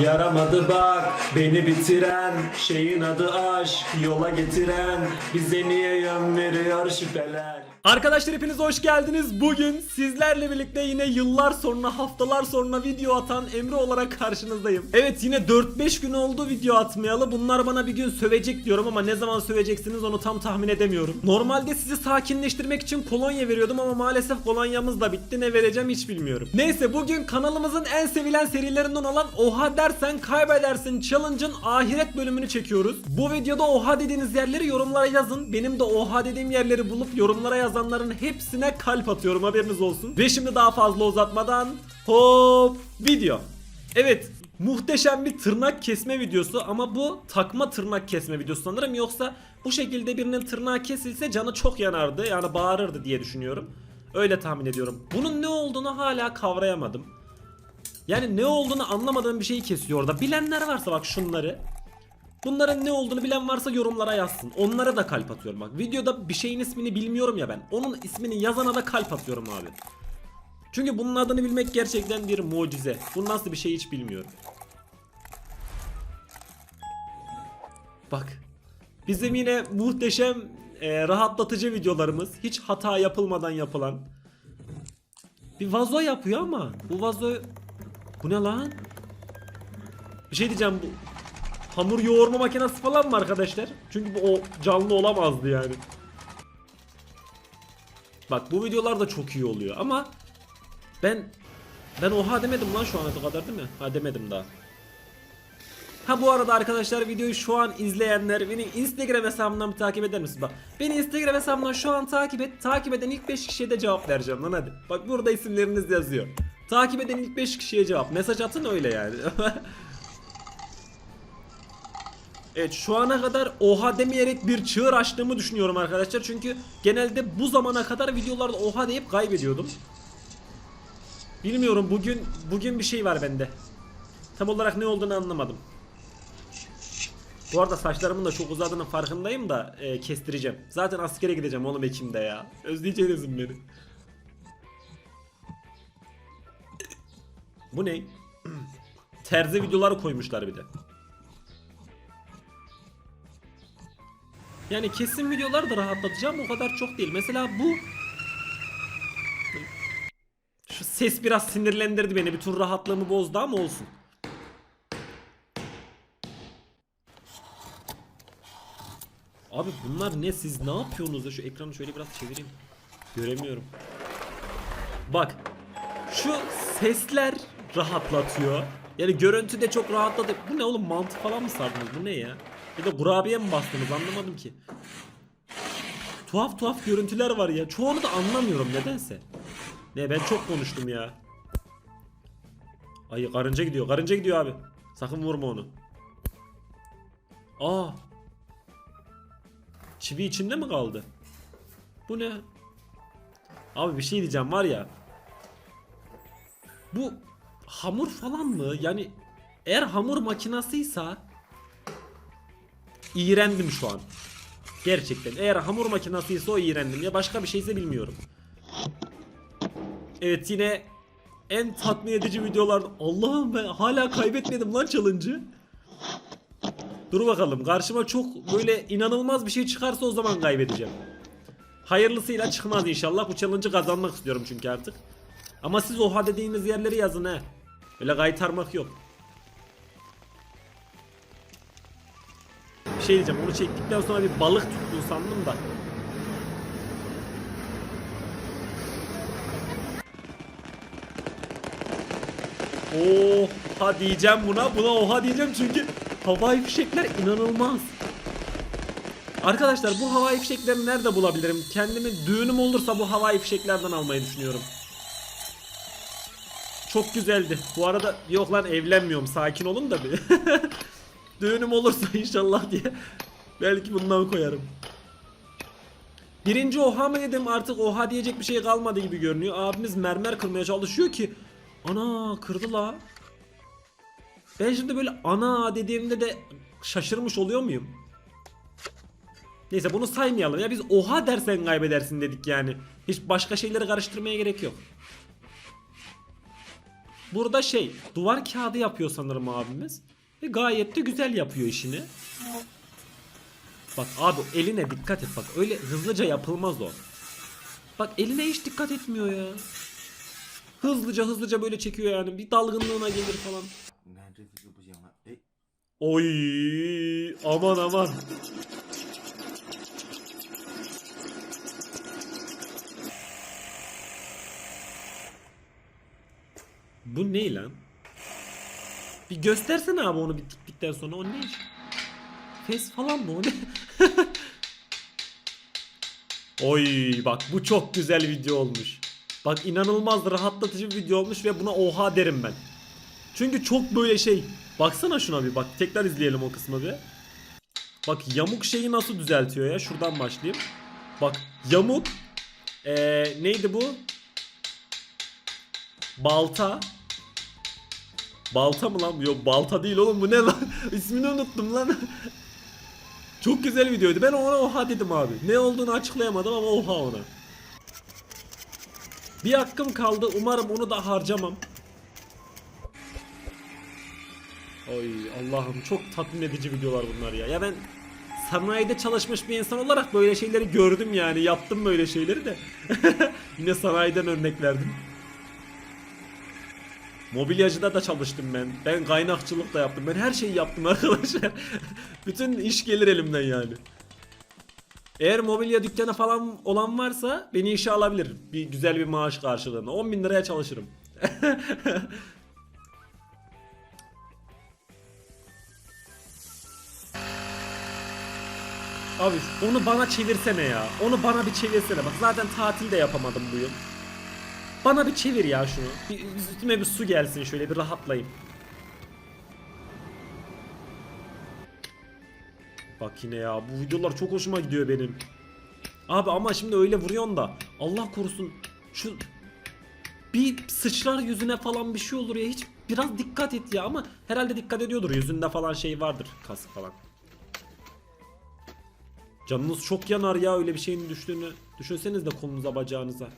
Yaramadı bak beni bitiren Şeyin adı aşk yola getiren Bize niye yön veriyor şüpheler Arkadaşlar hepiniz hoş geldiniz. Bugün sizlerle birlikte yine yıllar sonra, haftalar sonra video atan Emre olarak karşınızdayım. Evet yine 4-5 gün oldu video atmayalı. Bunlar bana bir gün sövecek diyorum ama ne zaman söveceksiniz onu tam tahmin edemiyorum. Normalde sizi sakinleştirmek için kolonya veriyordum ama maalesef kolonyamız da bitti. Ne vereceğim hiç bilmiyorum. Neyse bugün kanalımızın en sevilen serilerinden olan Oha dersen kaybedersin challenge'ın ahiret bölümünü çekiyoruz. Bu videoda oha dediğiniz yerleri yorumlara yazın. Benim de oha dediğim yerleri bulup yorumlara yazanların hepsine kalp atıyorum haberiniz olsun. Ve şimdi daha fazla uzatmadan hop video. Evet muhteşem bir tırnak kesme videosu ama bu takma tırnak kesme videosu sanırım yoksa bu şekilde birinin tırnağı kesilse canı çok yanardı yani bağırırdı diye düşünüyorum. Öyle tahmin ediyorum. Bunun ne olduğunu hala kavrayamadım. Yani ne olduğunu anlamadığım bir şeyi kesiyor orada. Bilenler varsa bak şunları. Bunların ne olduğunu bilen varsa yorumlara yazsın. Onlara da kalp atıyorum bak. Videoda bir şeyin ismini bilmiyorum ya ben. Onun ismini yazana da kalp atıyorum abi. Çünkü bunun adını bilmek gerçekten bir mucize. Bu nasıl bir şey hiç bilmiyorum. Bak. Bizim yine muhteşem e, rahatlatıcı videolarımız. Hiç hata yapılmadan yapılan. Bir vazo yapıyor ama bu vazo bu ne lan? Bir şey diyeceğim bu hamur yoğurma makinesi falan mı arkadaşlar? Çünkü bu o canlı olamazdı yani. Bak bu videolar da çok iyi oluyor ama ben ben oha demedim lan şu ana kadar değil mi? Ha demedim daha. Ha bu arada arkadaşlar videoyu şu an izleyenler beni Instagram hesabımdan bir takip eder misiniz? Bak beni Instagram hesabımdan şu an takip et. Takip eden ilk 5 kişiye de cevap vereceğim lan hadi. Bak burada isimleriniz yazıyor. Takip eden ilk 5 kişiye cevap. Mesaj atın öyle yani. Evet şu ana kadar oha demeyerek bir çığır açtığımı düşünüyorum arkadaşlar. Çünkü genelde bu zamana kadar videolarda oha deyip kaybediyordum. Bilmiyorum bugün bugün bir şey var bende. Tam olarak ne olduğunu anlamadım. Bu arada saçlarımın da çok uzadığının farkındayım da e, kestireceğim. Zaten askere gideceğim oğlum Ekim'de ya. Özleyeceğiniz beni. Bu ne? Terzi videoları koymuşlar bir de. Yani kesin videolar da rahatlatacağım o kadar çok değil. Mesela bu şu ses biraz sinirlendirdi beni. Bir tur rahatlığımı bozdu ama olsun. Abi bunlar ne siz ne yapıyorsunuz da şu ekranı şöyle biraz çevireyim. Göremiyorum. Bak şu sesler rahatlatıyor. Yani görüntü de çok rahatladı. Bu ne oğlum mantı falan mı sardınız? Bu ne ya? Ya da kurabiye mi bastınız anlamadım ki. Tuhaf tuhaf görüntüler var ya. Çoğunu da anlamıyorum nedense. Ne ben çok konuştum ya. Ay karınca gidiyor. Karınca gidiyor abi. Sakın vurma onu. Aa. Çivi içinde mi kaldı? Bu ne? Abi bir şey diyeceğim var ya. Bu hamur falan mı? Yani eğer hamur makinasıysa iğrendim şu an. Gerçekten. Eğer hamur makinasıysa o iğrendim. Ya başka bir şeyse bilmiyorum. Evet yine en tatmin edici videolar. Allah'ım ben hala kaybetmedim lan challenge'ı. Dur bakalım. Karşıma çok böyle inanılmaz bir şey çıkarsa o zaman kaybedeceğim. Hayırlısıyla çıkmaz inşallah. Bu challenge'ı kazanmak istiyorum çünkü artık. Ama siz oha dediğiniz yerleri yazın he. Öyle kaytarmak yok. Şey diyeceğim onu çektikten sonra bir balık tuttun sandım da. Oha diyeceğim buna. Buna oha diyeceğim çünkü havai fişekler inanılmaz. Arkadaşlar bu havai fişekleri nerede bulabilirim? Kendimi düğünüm olursa bu havai fişeklerden almayı düşünüyorum. Çok güzeldi. Bu arada yok lan evlenmiyorum. Sakin olun da bir. Düğünüm olursa inşallah diye. Belki bundan koyarım. Birinci oha mı dedim artık oha diyecek bir şey kalmadı gibi görünüyor. Abimiz mermer kırmaya çalışıyor ki. Ana kırdı la. Ben şimdi böyle ana dediğimde de şaşırmış oluyor muyum? Neyse bunu saymayalım ya biz oha dersen kaybedersin dedik yani. Hiç başka şeyleri karıştırmaya gerek yok. Burada şey duvar kağıdı yapıyor sanırım abimiz. Ve gayet de güzel yapıyor işini. Bak abi eline dikkat et bak. Öyle hızlıca yapılmaz o. Bak eline hiç dikkat etmiyor ya. Hızlıca hızlıca böyle çekiyor yani. Bir dalgınlığına gelir falan. Oy aman aman. Bu ne lan? Bir göstersene abi onu bittikten sonra o ne iş? Fes falan mı o ne? Oy bak bu çok güzel video olmuş. Bak inanılmaz rahatlatıcı bir video olmuş ve buna oha derim ben. Çünkü çok böyle şey. Baksana şuna bir bak. Tekrar izleyelim o kısmı bir. Bak yamuk şeyi nasıl düzeltiyor ya. Şuradan başlayayım. Bak yamuk. Ee, neydi bu? Balta. Balta mı lan? Yok balta değil oğlum bu ne lan? İsmini unuttum lan. Çok güzel videoydu. Ben ona oha dedim abi. Ne olduğunu açıklayamadım ama oha ona. Bir hakkım kaldı. Umarım onu da harcamam. Oy Allah'ım çok tatmin edici videolar bunlar ya. Ya ben sanayide çalışmış bir insan olarak böyle şeyleri gördüm yani. Yaptım böyle şeyleri de. Yine sanayiden örnek verdim. Mobilyacıda da çalıştım ben. Ben kaynakçılık da yaptım. Ben her şeyi yaptım arkadaşlar. Bütün iş gelir elimden yani. Eğer mobilya dükkanı falan olan varsa beni işe alabilir. Bir güzel bir maaş karşılığında. 10 bin liraya çalışırım. Abi onu bana çevirsene ya. Onu bana bir çevirsene. Bak zaten tatil de yapamadım bu yıl. Bana bir çevir ya şunu. Bir, üstüme bir su gelsin şöyle bir rahatlayayım. Bak yine ya bu videolar çok hoşuma gidiyor benim. Abi ama şimdi öyle vuruyorsun da Allah korusun şu bir sıçrar yüzüne falan bir şey olur ya hiç biraz dikkat et ya ama herhalde dikkat ediyordur yüzünde falan şey vardır kas falan. Canınız çok yanar ya öyle bir şeyin düştüğünü düşünseniz de kolunuza bacağınıza.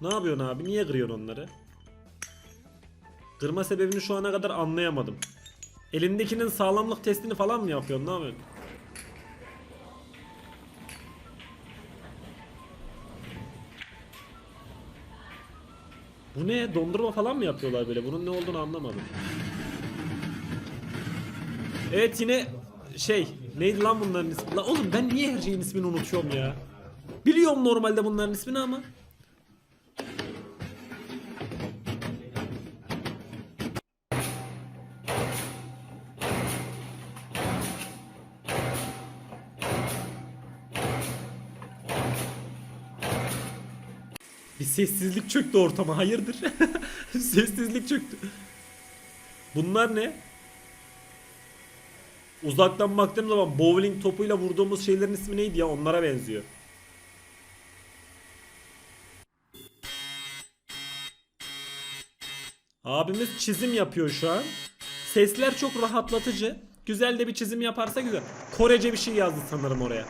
Ne yapıyorsun abi? Niye kırıyorsun onları? Kırma sebebini şu ana kadar anlayamadım. Elindekinin sağlamlık testini falan mı yapıyorsun? Ne yapıyorsun? Bu ne? Dondurma falan mı yapıyorlar böyle? Bunun ne olduğunu anlamadım. Evet yine şey neydi lan bunların ismi? La oğlum ben niye her şeyin ismini unutuyorum ya? Biliyorum normalde bunların ismini ama. Sessizlik çöktü ortama hayırdır? sessizlik çöktü. Bunlar ne? Uzaktan baktığım zaman bowling topuyla vurduğumuz şeylerin ismi neydi ya? Onlara benziyor. Abimiz çizim yapıyor şu an. Sesler çok rahatlatıcı. Güzel de bir çizim yaparsa güzel. Korece bir şey yazdı sanırım oraya.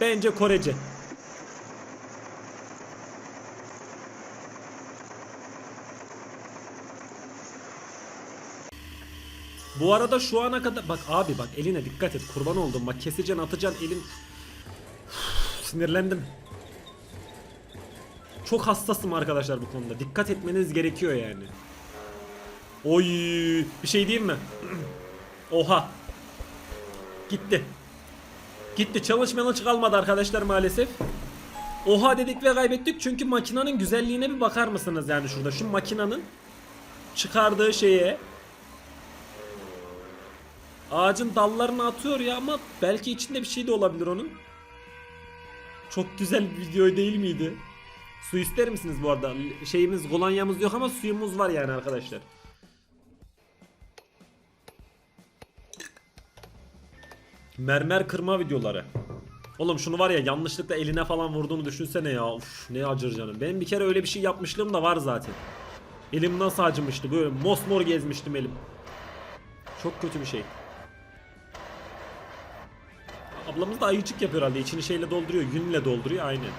Bence Korece. Bu arada şu ana kadar bak abi bak eline dikkat et kurban oldum bak keseceksin atacaksın elin sinirlendim. Çok hassasım arkadaşlar bu konuda. Dikkat etmeniz gerekiyor yani. Oy bir şey diyeyim mi? Oha. Gitti. Gitti. Çalışmayan açık kalmadı arkadaşlar maalesef. Oha dedik ve kaybettik çünkü makinanın güzelliğine bir bakar mısınız yani şurada şu makinanın çıkardığı şeye Ağacın dallarını atıyor ya ama belki içinde bir şey de olabilir onun. Çok güzel bir video değil miydi? Su ister misiniz bu arada? Şeyimiz kolonyamız yok ama suyumuz var yani arkadaşlar. Mermer kırma videoları. Oğlum şunu var ya yanlışlıkla eline falan vurduğunu düşünsene ya. Uf ne acır canım. Benim bir kere öyle bir şey yapmışlığım da var zaten. Elim nasıl acımıştı böyle mosmor gezmiştim elim. Çok kötü bir şey. Ablamız da ayıcık yapıyor herhalde. İçini şeyle dolduruyor. Yünle dolduruyor. Aynen.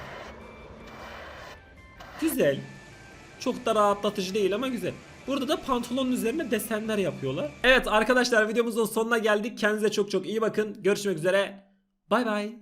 Güzel. Çok da rahatlatıcı değil ama güzel. Burada da pantolonun üzerine desenler yapıyorlar. Evet arkadaşlar videomuzun sonuna geldik. Kendinize çok çok iyi bakın. Görüşmek üzere. Bay bay.